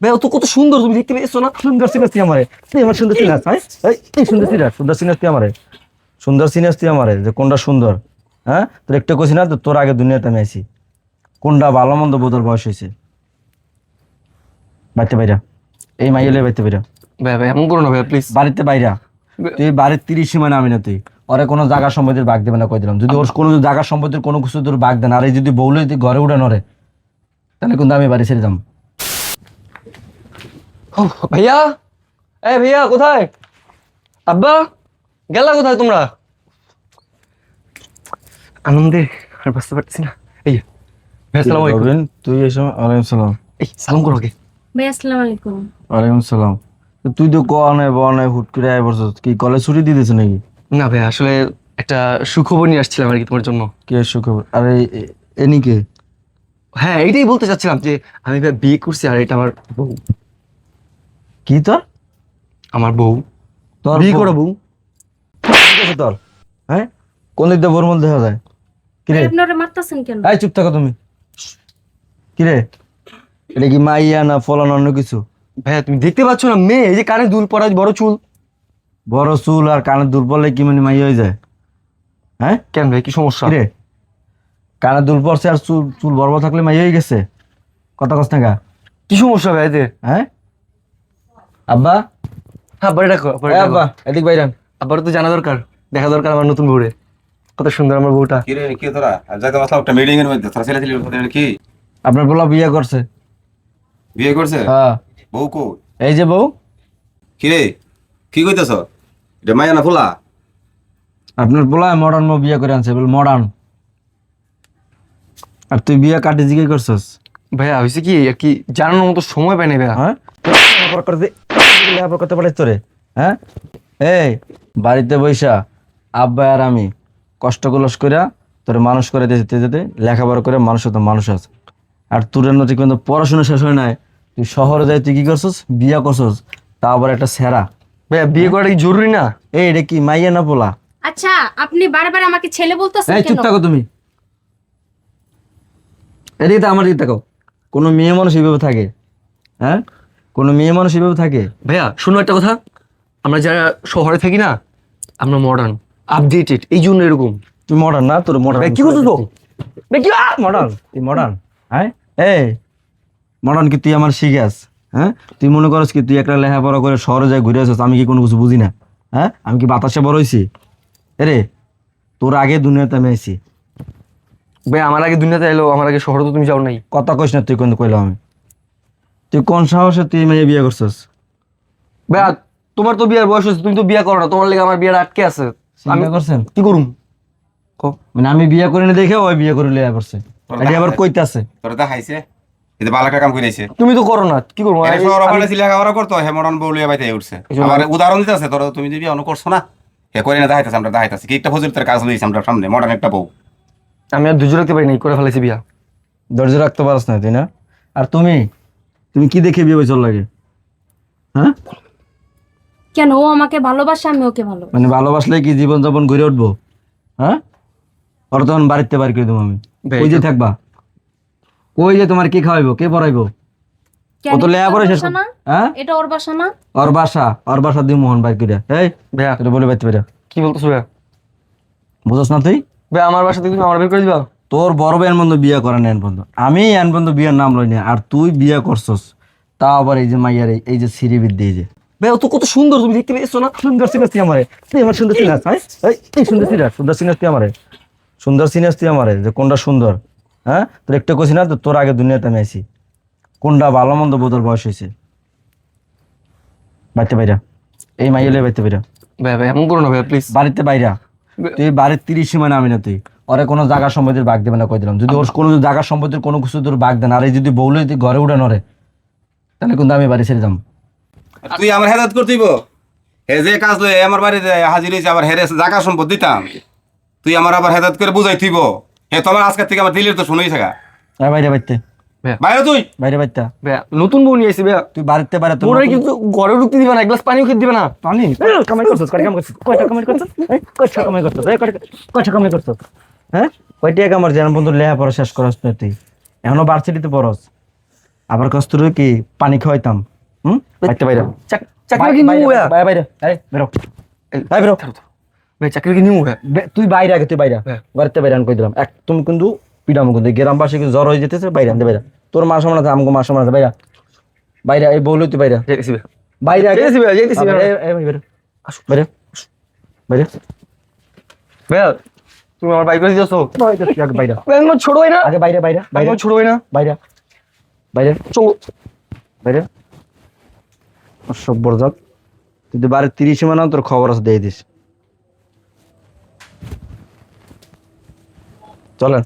ভাই ও তো কত সুন্দর তুমি দেখতে পেয়েছ না? সুন্দর সিনাস তুই আমারে। তুই আমার সুন্দর সিনাস এই, এই সুন্দর সিনাস সুন্দর সিনাস তুই আমারে। সুন্দর সিনাস তুই আমারে যে কোনটা সুন্দর হ্যাঁ? তোর একটা কইছি না তো তোর আগে দুনিয়াতে আমি আইছি। কোনটা ভালো মন্দ বোধর বয়স হয়েছে? বাড়িতে বাইরা। এই মাইলে বাড়িতে বাইরা। ভাই ভাই এমন করো না ভাই প্লিজ বাড়িতে বাইরা। তুই বাড়ির তিরিশ সীমা নামি না তুই। ওরে কোনো জায়গা সম্পত্তির ভাগ দেবে না কই দিলাম। যদি ওর কোনো জায়গা সম্পত্তির কোনো কিছু তোর ভাগ দেন আর এই যদি বউলে ঘরে উঠে নরে তাহলে কিন্তু আমি বাড়ি ছেড়ে যাম। ভাইয়া এ ভাইয়া কোথায় আব্বা গেলা কোথায় তোমরা আনন্দে আর বুঝতে পারছি না এই যে, ভাই আসসালামু আলাইকুম তুই এসো ওয়ালাইকুম সালাম এই সালাম করো আগে ভাই আসসালামু আলাইকুম ওয়ালাইকুম সালাম তো তুই তো বয়া নাই হুট করে আয় বসছ কি কলেজ ছুটি দিয়ে দিয়েছে নাকি না ভাই আসলে একটা সুখবর নিয়ে আসছিলাম আর কি তোমার জন্য কে সুখবর আরে এনি কে হ্যাঁ এইটাই বলতে চাচ্ছিলাম যে আমি ভাই বিয়ে করছি আর এটা আমার বউ কি তোর? আমার বউ। তোর বিয়ে বউ? বউ। ঠিক আছে তোর। হ্যাঁ? কোন দিক দিয়ে বর্মল দেখা যায়? কিরে আপনি ওরে মারতাছেন কেন? এই চুপ থাকো তুমি। কিরে এটা কি মাইয়া না ফলানো অন্য কিছু? ভাইয়া তুমি দেখতে পাচ্ছ না মেয়ে? এই যে কানে দুল পরা বড় চুল। বড় চুল আর কানের দুল পড়লে কি মানে মাইয়া হয়ে যায়? হ্যাঁ? কেন ভাই কি সমস্যা? রে? কানের দুল পড়ছে আর চুল চুল বড় বড় থাকলে মাইয়া হয়ে গেছে? কথা কস না গা। কি সমস্যা ভাই এতে হ্যাঁ? আব্বা? হ্যাঁ বাড়ি রাখো বাড়ি এই রাখো। আব্বা এদিক বাইরান আবার তো জানা দরকার দেখা দরকার আমার নতুন বউরে। কত সুন্দর আমার বউটা। কি রে কি তোরা? আর যাইতে পারলাম একটা মিটিং এর মধ্যে? তোরা ছেলে ছেলে কি আপনার বলা বিয়ে করছে। বিয়ে করছে? হ্যাঁ। বউ কো এই যে বউ। কি রে কি কইতেছ? এটা মাইয়া না ফুলা? আপনার বলা মডার্ন মো বিয়ে করে আনছে বলে মডার্ন আর তুই বিয়ে কাটি জিগে করছস? ভাইয়া হয়েছে কি আর কি জানানোর মতো সময় পাই না ভাইয়া? হ্যাঁ? লেখাপড়া করতে লেখাপড়া করতে পারিস তোরে হ্যাঁ? এই বাড়িতে বৈশা আব্বা আর আমি কষ্ট কলস করে তোরে মানুষ করে যেতে যেতে লেখাপড়া করে মানুষ তো মানুষ আছে। আর তোর নদী কিন্তু পড়াশোনা শেষ হয় নাই তুই শহরে যাই তুই কি করছস? বিয়া করছস। তা আবার একটা সেরা। বিয়ে করাটা কি জরুরি না? এই এটা কি মাইয়া না পোলা? আচ্ছা আপনি বারবার আমাকে ছেলে বলতেছেন এই চুপ থাকো তুমি। এদিকে তো আমার দিকে থাকো কোনো মেয়ে মানুষ এইভাবে থাকে হ্যাঁ? কোনো মেয়ে মানুষ এইভাবে থাকে? ভাইয়া শোনো একটা কথা। আমরা যারা শহরে থাকি না আমরা মডার্ন আপডেটেড এই জন্য এরকম। তুই মডার্ন না তোর মডার্ন কি করছিস তো? কি মডার্ন তুই মডার্ন হ্যাঁ? এই মডার্ন কি তুই আমার শিখাস হ্যাঁ? তুই মনে করস কি তুই একটা লেখাপড়া করে শহরে যাই ঘুরে আসিস আমি কি কোনো কিছু বুঝি না হ্যাঁ? আমি কি বাতাসে বড় হয়েছি? এরে তোর আগে দুনিয়াতে আমি আইছি। ভাই আমার আগে দুনিয়াতে এলো আমার আগে শহরে তো তুমি যাও নাই। কথা কইস না তুই কোন কইলাম আমি। তুই কোন সাহসে তুই মেয়ে বিয়ে করছিস? ভাইয়া তোমার তো বিয়ার বয়স হয়েছে তুমি তো বিয়ে করো না তোমার লেগে আমার বিয়ের আটকে আছে। আমি করছেন? কি করুম? মানে আমি বিয়ে করিনি দেখে ওই বিয়ে করে লিয়া করছে এটা আবার কইতাছে। তোরা দেখাইছে এটা ভালো একটা কাম কইরাইছে। তুমি তো করো না কি করব? আমি- শহর আমি- ওখানে লেখাপড়া করতো হে মডার্ন বউ লিয়ে বাইতে উঠছে। আবার উদাহরণ দিতেছে তোরা তুমি যদি অন্য করছ না? হে করে না দেখাইতেছে আমরা দেখাইতেছি। কি একটা ফজলতের কাজ লইছে আমরা সামনে মডার্ন একটা বউ। আমি আর ধৈর্য রাখতে পারি নাই করে ফেলেছি বিয়া। ধৈর্য রাখতে পারছ না তুই না? আর তুমি? তুমি কি দেখে বিয়ে চল লাগে? হ্যাঁ? কেন? ও আমাকে ভালোবাসে আমি ওকে ভালো মানে ভালোবাসলে কি জীবন যাপন ঘুরে উঠবো? হ্যাঁ? ওর তখন বাড়িতে বাড়ি করে দেবো আমি। ভাই, কই যে থাকবা? কই যে তোমার কি খাওয়াইবো? কে পড়াইবো? কেন ও তো লেয়া করে শেষ না? হ্যাঁ? এটা ওর বাসা না? ওর বাসা। ওর বাসা দিয়ে মোহন বাইর করে। এই ভাইয়া। বলে বাইতে পারে। কি বলতেছো ভাইয়া? বুঝছ না তুই? ভাই আমার বাসা থেকে আমার বের করে দিবা? তোর বড় ভাই বন্ধু বিয়ে করে নেন বন্ধু। আমি এন বন্ধু বিয়ের নাম লই না আর তুই বিয়ে করছস। তা আবার এই যে মাইয়ার এই- যে সিঁড়ি বিদ্যে যে। ভাই ও তো কত সুন্দর তুমি দেখতে পেয়েছ না? সুন্দর সিনাস তুই আমারে। তুই আমার সুন্দর সিনাস হ্যাঁ এই, সুন্দর সিনাস সুন্দর সিনাস তুই আমারে। সুন্দর সিনাস তুই আমারে যে কোনটা সুন্দর হ্যাঁ? তোর একটা কইছি না তো তোর আগে দুনিয়াতে আমি আইছি। কোনটা ভালো মন্দ বোধর বয়স হয়েছে? বাড়িতে বাইরা। এই মাইয়ালে বাড়িতে বাইরা। ভাই ভাই এমন করো না ভাই প্লিজ বাড়িতে বাইরা। তুই বাড়ির তিরিশ সীমা নামি না তুই। ওরে কোনো জায়গা সম্পত্তির ভাগ দেবে না কই দিলাম। যদি ওর কোনো জায়গা সম্পত্তির কোনো কিছু তোর ভাগ দেন আর এই যদি বউলে তুই ঘরে উঠে নরে তাহলে কিন্তু আমি বাড়ি ছেড়ে যাম তুই আমার হেদাত করতেইব হে যে কাজ লয়ে আমার বাড়িতে হাজির হয়েছে আবার হেরে জায়গা সম্পদ দিতাম। তুই আমার আবার হেদাত করে বুঝাই থইব। হে তোমার আজকের থেকে আমার দিলের তো শুনেই থাকা আয় বাইরে বাইতে বাইরে তুই। বাইরে বাইতে নতুন বউ নিয়ে এসেছি ভাইয়া। তুই বাড়িতে বাইরে তোর কিন্তু ঘরে ঢুকতে দিবে না এক গ্লাস পানিও খেতে দিবে না। পানি? কামাই করছিস কয়টা কামাই করছিস? কয়টা কামাই করছিস? কয়টা কামাই করছিস? কয়টা কামাই করছিস? হ্যাঁ? কয়টা কামার যেন বন্ধু লেহা পড়া শেষ করস না তুই। এখনও ভার্সিটিতে পড়স। আবার কষ্ট কি? পানি খাওয়াইতাম। হুম? বাইরে। চাকরি কি বাইরে বাইরে বেরো। বেরো। চাকরি কি নিমু তুই বাইরে আগে তুই বাইরে হ্যাঁ। বাড়িতে বাইরে আন কই দিলাম। এক তুমি কিন্তু পিডাম কিন্তু। গ্রামবাসী কিন্তু জ্বর হয়ে যেতেছে বাইরে আনতে বাইরে তোর মা সমান আছে আমাকে মা সমান আছে বাইরে বাইরে এই বউলই তুই বাইরে বাইরে আগে। বাইরে বাইরে বাইরে ভাইয়া তুমি আমার বাইক দিয়েছ বাইরে। না? আগে বাইরে বাইরে বাইরে। না? বাইরে। বাইরে। চলো। বাইরে। অসভ্যর জাত। তুই তো বাড়ির তিরিশ মানে তোর খবর আছে দিয়ে দিস। চলেন।